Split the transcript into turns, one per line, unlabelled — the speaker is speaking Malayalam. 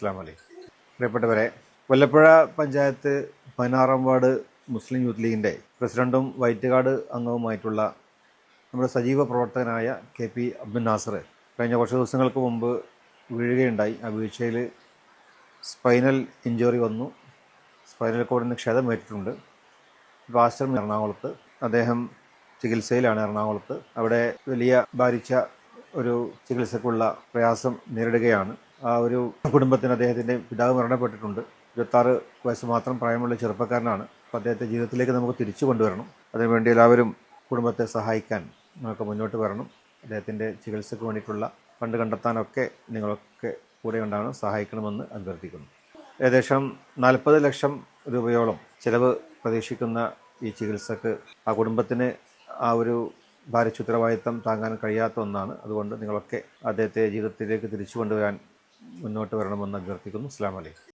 അസ്സാം വലൈക്കും പ്രിയപ്പെട്ടവരെ കൊല്ലപ്പുഴ പഞ്ചായത്ത് പതിനാറാം വാർഡ് മുസ്ലിം യൂത്ത് ലീഗിന്റെ പ്രസിഡന്റും വൈറ്റുകാട് അംഗവുമായിട്ടുള്ള നമ്മുടെ സജീവ പ്രവർത്തകനായ കെ പി അബ്ദുൽ നാസർ കഴിഞ്ഞ കുറച്ച് ദിവസങ്ങൾക്ക് മുമ്പ് വീഴുകയുണ്ടായി. ആ വീഴ്ചയിൽ സ്പൈനൽ ഇഞ്ചുറി വന്നു. സ്പൈനൽ കോഡിന് ക്ഷതമേറ്റിട്ടുണ്ട് ഇപ്പോൾ ആശ്രമം എറണാകുളത്ത് അദ്ദേഹം ചികിത്സയിലാണ് എറണാകുളത്ത്. അവിടെ വലിയ ഭാരിച്ച ഒരു ചികിത്സക്കുള്ള പ്രയാസം നേരിടുകയാണ്. ഒരു കുടുംബത്തിന് അദ്ദേഹത്തിന്റെ പിതാവ് മരണപ്പെട്ടിട്ടുണ്ട്. ഇരുപത്താറ് വയസ്സ് മാത്രം പ്രായമുള്ള ചെറുപ്പക്കാരനാണ്. അപ്പോൾ അദ്ദേഹത്തെ ജീവിതത്തിലേക്ക് നമുക്ക് തിരിച്ചു കൊണ്ടുവരണം. അതിനുവേണ്ടി എല്ലാവരും കുടുംബത്തെ സഹായിക്കാൻ നമുക്ക് മുന്നോട്ട് വരണം. അദ്ദേഹത്തിന്റെ ചികിത്സയ്ക്ക് വേണ്ടിയിട്ടുള്ള ഫണ്ട് കണ്ടെത്താനൊക്കെ നിങ്ങളൊക്കെ കൂടെ ഉണ്ടാകണം സഹായിക്കണമെന്ന് അഭ്യർത്ഥിക്കുന്നു. ഏകദേശം നാൽപ്പത് ലക്ഷം രൂപയോളം ചിലവ് പ്രതീക്ഷിക്കുന്ന ഈ ചികിത്സക്ക് ആ കുടുംബത്തിന് ആ ഒരു ഭാരിച്ച ഉത്തരവാദിത്തം താങ്ങാൻ കഴിയാത്ത ഒന്നാണ്. അതുകൊണ്ട് നിങ്ങളൊക്കെ അദ്ദേഹത്തെ ജീവിതത്തിലേക്ക് തിരിച്ചു കൊണ്ടുവരാൻ മുന്നോട്ട് വരണമെന്ന് അഭ്യർത്ഥിക്കുന്നു. അസ്സാം വലൈക്കും